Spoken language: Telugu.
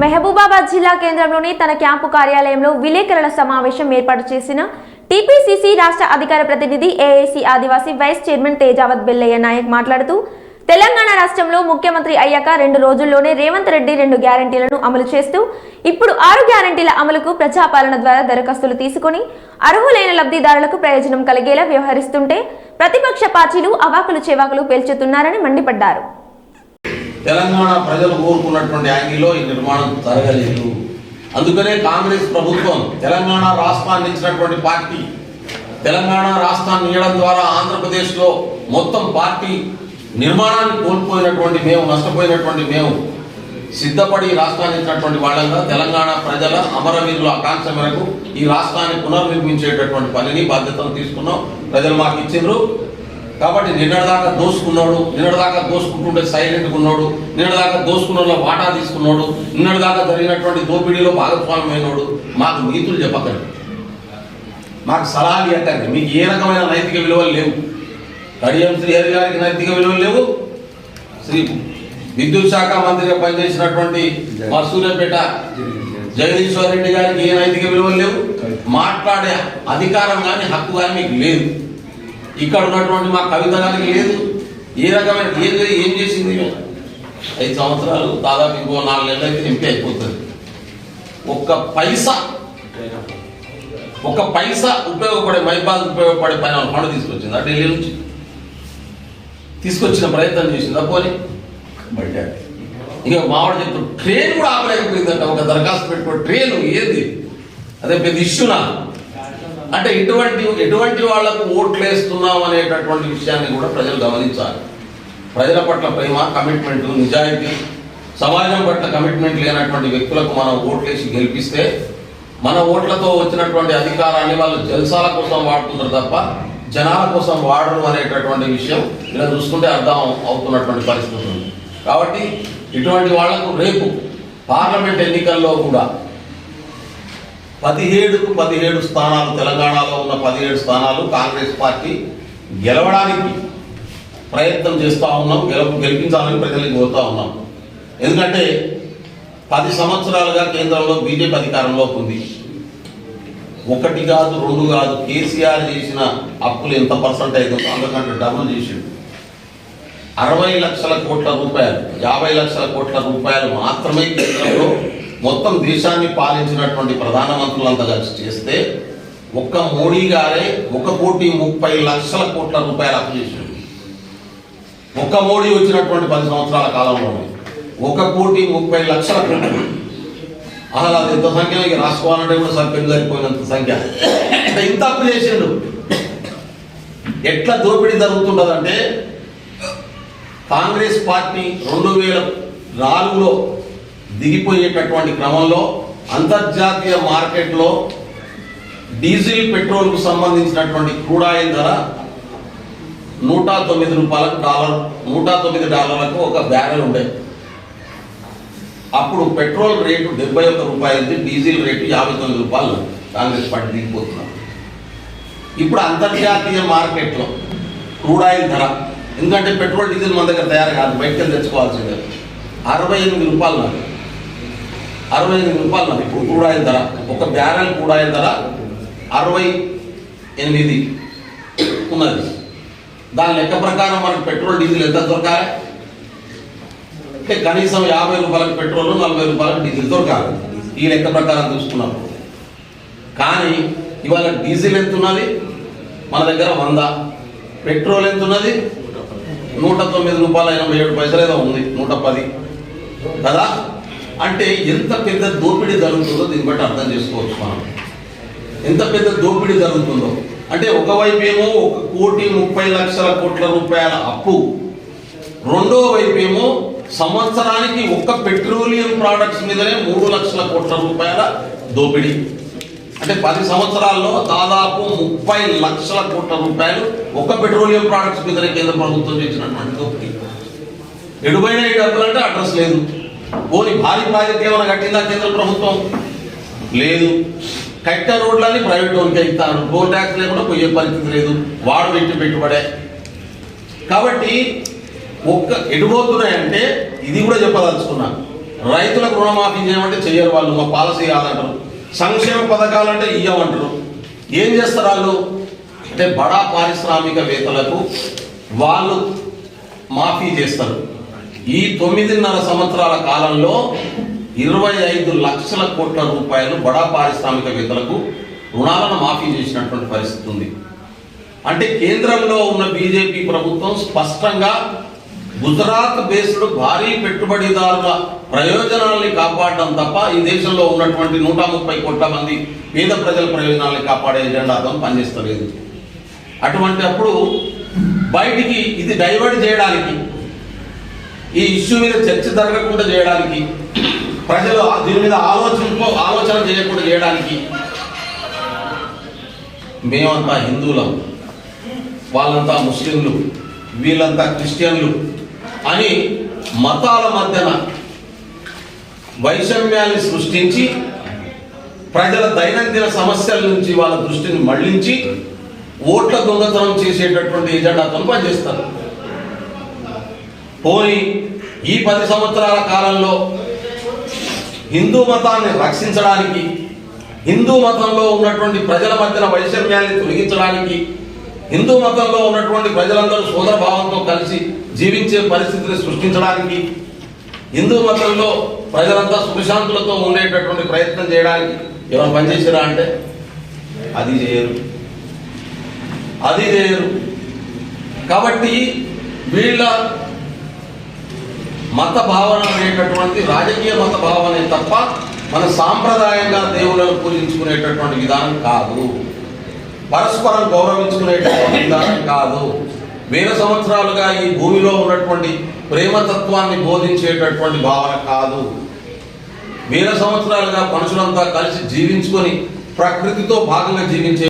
మహబూబాబాద్ జిల్లా కేంద్రంలోని తన క్యాంపు కార్యాలయంలో విలేకరుల సమావేశం ఏర్పాటు చేసిన టీపీసీసీ రాష్ట్ర అధికార ప్రతినిధి AAC Adivasi vice chairman Tejavath Bellaiah Naik మాట్లాడుతూ తెలంగాణ రాష్ట్రంలో ముఖ్యమంత్రి అయ్యాక రెండు రోజుల్లోనే రేవంత్ రెడ్డి రెండు గ్యారంటీలను అమలు చేస్తూ ఇప్పుడు ఆరు గ్యారంటీల అమలుకు ప్రజాపాలన ద్వారా దరఖాస్తులు తీసుకుని అర్హులైన లబ్ధిదారులకు ప్రయోజనం కలిగేలా వ్యవహరిస్తుంటే ప్రతిపక్ష పార్టీలు అవాకులు చెవాకులు పేల్చుతున్నారని మండిపడ్డారు. తెలంగాణ ప్రజలు కోరుకున్నటువంటి యాంగిల్లో ఈ నిర్మాణం జరగలేదు. అందుకనే కాంగ్రెస్ ప్రభుత్వం తెలంగాణ రాష్ట్రాన్ని ఇచ్చినటువంటి పార్టీ తెలంగాణ రాష్ట్రాన్ని ఇవ్వడం ద్వారా ఆంధ్రప్రదేశ్లో మొత్తం పార్టీ నిర్మాణాన్ని కోల్పోయినటువంటి మేము నష్టపోయినటువంటి మేము సిద్ధపడి రాష్ట్రాన్ని ఇచ్చినటువంటి వాళ్ళంగా తెలంగాణ ప్రజల అమరవీరుల ఆకాంక్ష మేరకు ఈ రాష్ట్రాన్ని పునర్నిర్మించేటటువంటి పనిని బాధ్యతను తీసుకున్నాం. ప్రజలు మాకు ఇచ్చిండ్రు. కాబట్టి నిన్నటిదాకా దోసుకున్నాడు నిన్నటిదాకా దోసుకుంటుంటే సైలెంట్గా ఉన్నాడు నిన్నటిదాకా దోసుకున్న వాటా తీసుకున్నాడు నిన్నటిదాకా జరిగినటువంటి దోపిడీలో భాగస్వామ్యమైనోడు మాకు నీతులు చెప్పకండి. మాకు సలహాలు ఎట్టండి మీకు ఏ రకమైన నైతిక విలువలు లేవు. కడియం శ్రీహరి గారికి నైతిక విలువలు లేవు. శ్రీ విద్యుత్ శాఖ మంత్రిగా పనిచేసినటువంటి మా సూర్యపేట జగదీశ్వర్ రెడ్డి గారికి ఏ నైతిక విలువలు లేవు. మాట్లాడే అధికారం కానీ హక్కు కానీ మీకు లేదు. ఇక్కడ ఉన్నటువంటి మా కవిత గారికి లేదు. ఏ రకమైన ఏం ఏం చేసింది ఐదు సంవత్సరాలు దాదాపు ఇంకో నాలుగు నెలలు అయితే ఎంపీ అయిపోతుంది. ఒక్క పైసా ఒక పైసా ఉపయోగపడే మైబాద్ ఉపయోగపడే పైన ఫండ్ తీసుకొచ్చిందా ఢిల్లీ నుంచి? తీసుకొచ్చిన ప్రయత్నం చేసిందా పోనీ? బట్ ఇక మావాడు చెప్తూ ట్రైన్ కూడా ఆపలేకపోయిందంట ఒక దరఖాస్తు పెట్టుకో ట్రైన్ ఏంది? అదే పెద్ద ఇష్యూనా? అంటే ఇటువంటి ఎటువంటి వాళ్ళకు ఓట్లు వేస్తున్నాం అనేటటువంటి విషయాన్ని కూడా ప్రజలు గమనించాలి. ప్రజల పట్ల ప్రేమ కమిట్మెంట్ నిజాయితీ సమాజం పట్ల కమిట్మెంట్ లేనటువంటి వ్యక్తులకు మనం ఓట్లేసి గెలిపిస్తే మన ఓట్లతో వచ్చినటువంటి అధికారాన్ని వాళ్ళు జల్సాల కోసం వాడుతున్నారు తప్ప జనాల కోసం వాడరు అనేటటువంటి విషయం ఇలా చూసుకుంటే అర్థం అవుతున్నటువంటి పరిస్థితి ఉంది. కాబట్టి ఇటువంటి వాళ్ళకు రేపు పార్లమెంట్ ఎన్నికల్లో కూడా పదిహేడుకు పదిహేడు స్థానాలు తెలంగాణలో ఉన్న పదిహేడు స్థానాలు కాంగ్రెస్ పార్టీ గెలవడానికి ప్రయత్నం చేస్తూ ఉన్నాం గెల గెలిపించాలని ప్రజలకు కోరుతూ ఉన్నాం. ఎందుకంటే పది సంవత్సరాలుగా కేంద్రంలో బీజేపీ అధికారంలో ఉంది. ఒకటి కాదు రెండు కాదు కేసీఆర్ చేసిన అప్పులు ఎంత పర్సెంట్ అవుతుందో అందుకంటే డబుల్ చేసిండు. అరవై లక్షల కోట్ల రూపాయలు యాభై లక్షల కోట్ల రూపాయలు మాత్రమే కేంద్రంలో మొత్తం దేశాన్ని పాలించినటువంటి ప్రధానమంత్రులంతా కలిసి చేస్తే ఒక్క మోడీ గారే ఒక కోటి ముప్పై లక్షల కోట్ల రూపాయలు అప్పు చేశాడు ఒక్క మోడీ వచ్చినటువంటి పది సంవత్సరాల కాలంలోనే ఒక కోటి ముప్పై లక్షల కోట్లు. అసలు అది ఎంత సంఖ్య ఇక రాసుకోవాలంటే కూడా సరిపోయింది సరిపోయినంత సంఖ్య. ఇంత అప్పు చేసిండు. ఎట్లా దోపిడీ జరుగుతుంటదంటే కాంగ్రెస్ పార్టీ రెండు వేల నాలుగులో దిగిపోయేటటువంటి క్రమంలో అంతర్జాతీయ మార్కెట్లో డీజిల్ పెట్రోల్కు సంబంధించినటువంటి క్రూడ్ ఆయిల్ ధర నూట తొమ్మిది రూపాయలకు డాలర్ నూట తొమ్మిది డాలర్లకు ఒక బ్యారెల్ ఉండే. అప్పుడు పెట్రోల్ రేటు డెబ్బై ఒక్క రూపాయలది డీజిల్ రేటు యాభై తొమ్మిది రూపాయలు కాంగ్రెస్ పార్టీ దిగిపోతున్నారు. ఇప్పుడు అంతర్జాతీయ మార్కెట్లో క్రూడ్ ఆయిల్ ధర ఎందుకంటే పెట్రోల్ డీజిల్ మన దగ్గర తయారు కాదు బయటకెళ్ళి తెచ్చుకోవాల్సిందే. అరవై ఎనిమిది రూపాయలు నాకు అరవై ఎనిమిది రూపాయలు మరి ఇప్పుడు క్రూడ్ ధర. ఒక బ్యారెల్ కూడా అయిన ధర అరవై ఎనిమిది ఉన్నది. దాని లెక్క ప్రకారం మనకు పెట్రోల్ డీజిల్ ఎంత దొరకాలి? అంటే కనీసం యాభై రూపాయలకు పెట్రోల్ నలభై రూపాయలకు డీజిల్ దొరకాలి. ఈ లెక్క ప్రకారం చూసుకున్నప్పుడు కానీ ఇవాళ డీజిల్ ఎంత ఉన్నది? మన దగ్గర వంద. పెట్రోల్ ఎంత ఉన్నది? నూట తొమ్మిది రూపాయల ఎనభై ఏడు పైసలు ఏదో ఉంది. నూట పది. కదా? అంటే ఎంత పెద్ద దోపిడీ జరుగుతుందో దీన్ని బట్టి అర్థం చేసుకోవచ్చు మనం. ఎంత పెద్ద దోపిడీ జరుగుతుందో. అంటే ఒకవైపు ఏమో ఒక కోటి ముప్పై లక్షల కోట్ల రూపాయల అప్పు. రెండో వైపు ఏమో సంవత్సరానికి ఒక్క పెట్రోలియం ప్రోడక్ట్స్ మీదనే మూడు లక్షల కోట్ల రూపాయల దోపిడీ. అంటే పది సంవత్సరాల్లో దాదాపు ముప్పై లక్షల కోట్ల రూపాయలు ఒక్క పెట్రోలియం ప్రోడక్ట్స్ మీదనే కేంద్ర ప్రభుత్వం చేసినటువంటి దోపిడీ. ఎడుబైన ఈ డబ్బులు అంటే అడ్రస్ లేదు. పోని భారీ ప్రాజెక్ట్ ఏమైనా కట్టిందా కేంద్ర ప్రభుత్వం? లేదు. కట్ట రోడ్లని ప్రైవేట్ వాళ్ళకి ఇస్తారు టోల్ ట్యాక్స్ లేకుండా పోయే పరిస్థితి లేదు. వాడు పెట్టి పెట్టుబడే. కాబట్టి ఒక్క ఎటుపోతున్నాయంటే ఇది కూడా చెప్పదలుచుకున్నా. రైతులకు రుణమాఫీ చేయమంటే చెయ్యరు వాళ్ళు. మా పాలసీ కాదంటారు. సంక్షేమ పథకాలంటే ఇయ్యమంటారు. ఏం చేస్తారు వాళ్ళు? అంటే బడా పారిశ్రామికవేత్తలకు వాళ్ళు మాఫీ చేస్తారు. ఈ తొమ్మిదిన్నర సంవత్సరాల కాలంలో ఇరవై ఐదు లక్షల కోట్ల రూపాయలు బడా పారిశ్రామికవేత్తలకు రుణాలను మాఫీ చేసినటువంటి పరిస్థితి ఉంది. అంటే కేంద్రంలో ఉన్న బీజేపీ ప్రభుత్వం స్పష్టంగా గుజరాత్ బేస్డ్ భారీ పెట్టుబడిదారుల ప్రయోజనాలని కాపాడడం తప్ప ఈ దేశంలో ఉన్నటువంటి నూట ముప్పై కోట్ల మంది పేద ప్రజల ప్రయోజనాలను కాపాడే ఎజెండాతో పనిచేస్తలేదు. అటువంటి అప్పుడు బయటికి ఇది డైవర్ట్ చేయడానికి ఈ ఇష్యూ మీద చర్చ జరగకుండా చేయడానికి ప్రజలు దీని మీద ఆలోచన ఆలోచన చేయకుండా చేయడానికి మేమంతా హిందువులం. వాళ్ళంతా ముస్లింలు వీళ్ళంతా క్రిస్టియన్లు అని మతాల మధ్యన వైషమ్యాన్ని సృష్టించి ప్రజల దైనందిన సమస్యల నుంచి వాళ్ళ దృష్టిని మళ్ళించి ఓట్ల దొంగతనం చేసేటటువంటి ఎజెండాతో పనిచేస్తారు. పోని ఈ పది సంవత్సరాల కాలంలో హిందూ మతాన్ని రక్షించడానికి హిందూ మతంలో ఉన్నటువంటి ప్రజల మధ్యన వైషమ్యాన్ని తొలగించడానికి హిందూ మతంలో ఉన్నటువంటి ప్రజలందరూ సోదర భావంతో కలిసి జీవించే పరిస్థితిని సృష్టించడానికి హిందూ మతంలో ప్రజలంతా సుఖశాంతులతో ఉండేటటువంటి ప్రయత్నం చేయడానికి ఏమైనా పనిచేసారా అంటే? అది చేయరు. అది చేయరు. కాబట్టి వీళ్ళ మత భావన అనేటటువంటి రాజకీయ మత భావనే తప్ప మన సాంప్రదాయంగా దేవుళ్ళను పూజించుకునేటటువంటి విధానం కాదు. పరస్పరం గౌరవించుకునేటటువంటి విధానం కాదు. వేల సంవత్సరాలుగా ఈ భూమిలో ఉన్నటువంటి ప్రేమతత్వాన్ని బోధించేటటువంటి భావన కాదు. వేల సంవత్సరాలుగా మనుషులంతా కలిసి జీవించుకొని ప్రకృతితో భాగంగా జీవించే